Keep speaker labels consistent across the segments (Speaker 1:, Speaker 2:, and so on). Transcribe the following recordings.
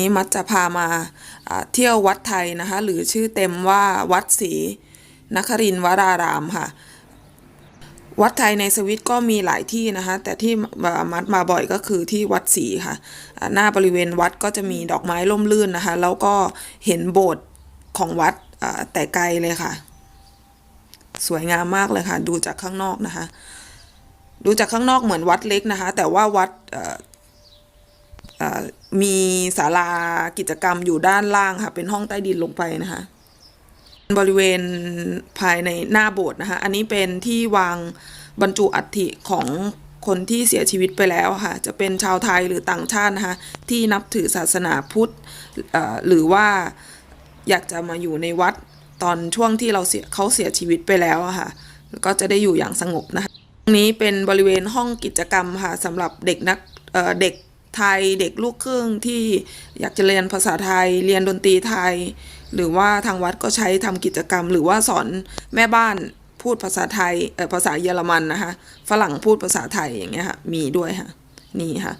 Speaker 1: นี้มัดจะพามาเที่ยววัดไทยนะคะ หรือชื่อเต็มว่าวัดศรีนครินทร์วรารามค่ะ วัดไทยในสวิตก็มีหลายที่นะคะ แต่ที่มัดมาบ่อยก็คือที่วัดศรีค่ะ หน้าบริเวณวัดก็จะมีดอกไม้ร่มรื่นนะคะ แล้วก็เห็นโบสถ์ของวัดแต่ไกลเลยค่ะ สวยงามมากเลยค่ะ ดูจากข้างนอกนะคะ ดูจากข้างนอกเหมือนวัดเล็กนะคะ แต่ว่าวัด มีศาลากิจกรรมอยู่ด้านล่างค่ะ เป็นห้องใต้ดินลงไปนะคะ บริเวณภายในหน้าโบสถ์นะคะ อันนี้เป็นที่วางบรรจุอัฐิของคนที่เสียชีวิตไปแล้วค่ะ จะเป็นชาวไทยหรือต่างชาตินะคะ ที่นับถือศาสนาพุทธหรือว่าอยากจะมาอยู่ในวัดตอนช่วงที่เราเสียเขาเสียชีวิตไปแล้วค่ะ ก็จะได้อยู่อย่างสงบนะคะตรงนี้เป็นบริเวณห้องกิจกรรมค่ะสำหรับเด็กนักเเด็ก ไทยเด็กลูกครึ่งที่อยากจะเรียนภาษาไทย เรียนดนตรีไทย หรือว่าทางวัดก็ใช้ทำกิจกรรม หรือว่าสอนแม่บ้านพูดภาษาไทยเออภาษาเยอรมันนะคะฝรั่งพูดภาษาไทยอย่างเงี้ยค่ะมีด้วยค่ะนี่ค่ะ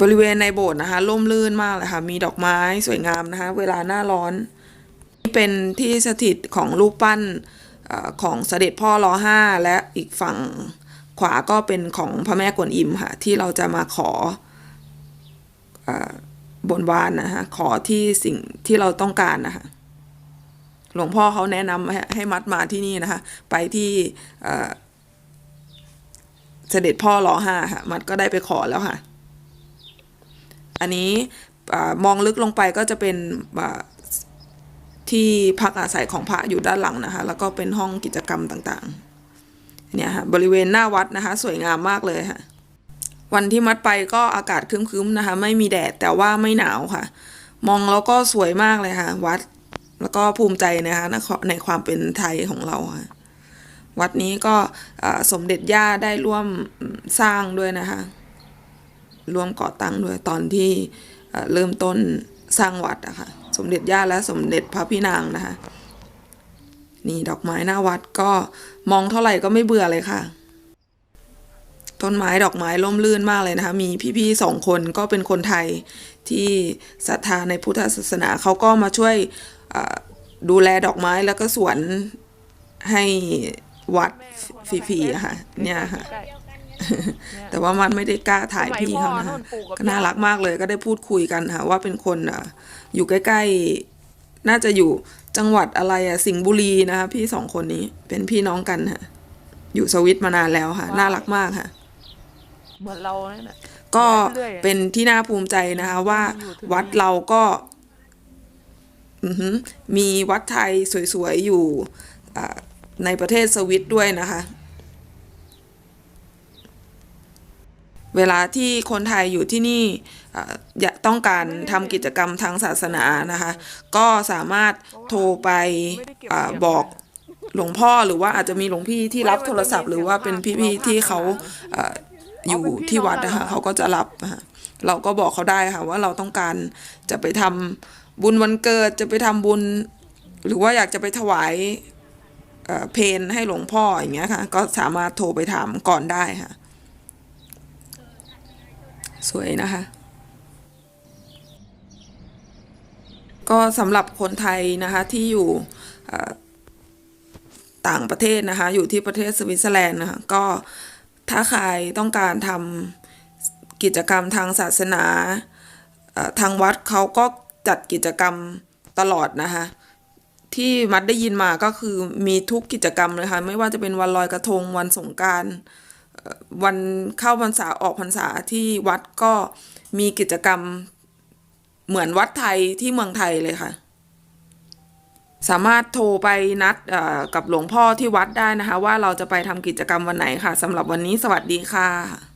Speaker 1: บริเวณในโบสถ์นะคะร่มรื่นมากเลยค่ะมีดอกไม้สวยงามนะคะเวลาหน้าร้อนนี่เป็นที่สถิตของรูปปั้นอของเสด็จพ่อรอห้าและอีกฝั่งขวาก็เป็นของพระแม่กวนอิมค่ะที่เราจะมาขอ บนบานนะคะขอที่สิ่งที่เราต้องการนะคะหลวงพ่อเขาแนะนำให้ให้มัดมาที่นี่นะคะ ไปที่เสด็จพ่อรอห้าค่ะ มัดก็ได้ไปขอแล้วค่ะ อันนี้มองลึกลงไปก็จะเป็นที่พักอาศัยของพระอยู่ด้านหลังนะคะ แล้วก็เป็นห้องกิจกรรมต่างๆ เนี่ยค่ะ บริเวณหน้าวัดนะคะ สวยงามมากเลยค่ะ วันที่มัดไปก็อากาศคึ้มๆนะคะ ไม่มีแดดแต่ว่าไม่หนาวค่ะ มองแล้วก็สวยมากเลยค่ะ วัดแล้วก็ภูมิใจนะคะในความเป็นไทยของเราค่ะวัดนี้ก็สมเด็จย่าได้ร่วมสร้างด้วยนะคะ ร่วมก่อตั้งด้วยตอนที่เริ่มต้นสร้างวัดอะค่ะ สมเด็จย่าและสมเด็จพระพี่นางนะคะ นี่ดอกไม้หน้าวัดก็มองเท่าไหร่ก็ไม่เบื่อเลยค่ะ ต้นไม้ดอกไม้ร่มรื่นมากเลยนะคะ มีพี่ๆสองคนก็เป็นคนไทยที่ศรัทธาในพุทธศาสนาเขาก็มาช่วยดูแลดอกไม้แล้วก็สวนให้วัดฟรีๆค่ะเนี่ยค่ะแต่ว่ามันไม่ได้กล้าถ่ายพี่เขานะคะ
Speaker 2: สมัยพ่อนู่นปลูกกับ
Speaker 1: ก็น่ารักมากเลยก็ได้พูดคุยกันค่ะ ว่าเป็นคนอะอยู่ใกล้ๆ น่าจะอยู่จังหวัดอะไรอะสิงห์บุรีนะคะพี่สองคนนี้เป็นพี่น้องกันค่ะ อยู่สวิตมานานแล้วค่ะ น่ารักมากค่ะ
Speaker 2: เหมือนเราเนี่ยนะ
Speaker 1: ก็
Speaker 2: เรื่อยๆ
Speaker 1: เป็นที่น่าภูมิใจนะคะว่าวัดเราก็อือหือมีวัดไทยสวยๆ อยู่อ่าในประเทศสวิตด้วยนะคะ เวลาที่คนไทยอยู่ที่นี่อ่าอยากต้องการทำกิจกรรมทางศาสนานะคะ ก็สามารถโทรไปอาบอกหลวงพ่อหรือว่าอาจจะมีหลวงพี่ที่รับโทรศัพท์ หรือว่าเป็นพี่ๆที่เขา อ่าอยู่ที่วัดนะคะเขาก็จะรับนะคะเราก็บอกเขาได้ค่ะ ว่าเราต้องการจะไปทำบุญวันเกิดจะไปทำบุญ หรือว่าอยากจะไปถวายเอ่อเพนให้หลวงพ่ออย่างเงี้ยค่ะ ก็สามารถโทรไปถามก่อนได้ค่ะ สวยนะคะ ก็สำหรับคนไทยนะคะที่อยู่เอ่อต่างประเทศนะคะ อยู่ที่ประเทศสวิตเซอร์แลนด์นะคะก็ ถ้าใครต้องการทำกิจกรรมทางศาสนาทางวัดเขาก็จัดกิจกรรมตลอดนะคะที่มัดได้ยินมาก็คือมีทุกกิจกรรมเลยค่ะไม่ว่าจะเป็นวันลอยกระทงวันสงการวันเข้าพรรษาออกพรรษาที่วัดก็มีกิจกรรมเหมือนวัดไทยที่เมืองไทยเลยค่ะ สามารถโทรไปนัดกับหลวงพ่อที่วัดได้นะคะ ว่าเราจะไปทำกิจกรรมวันไหนค่ะสำหรับวันนี้สวัสดีค่ะ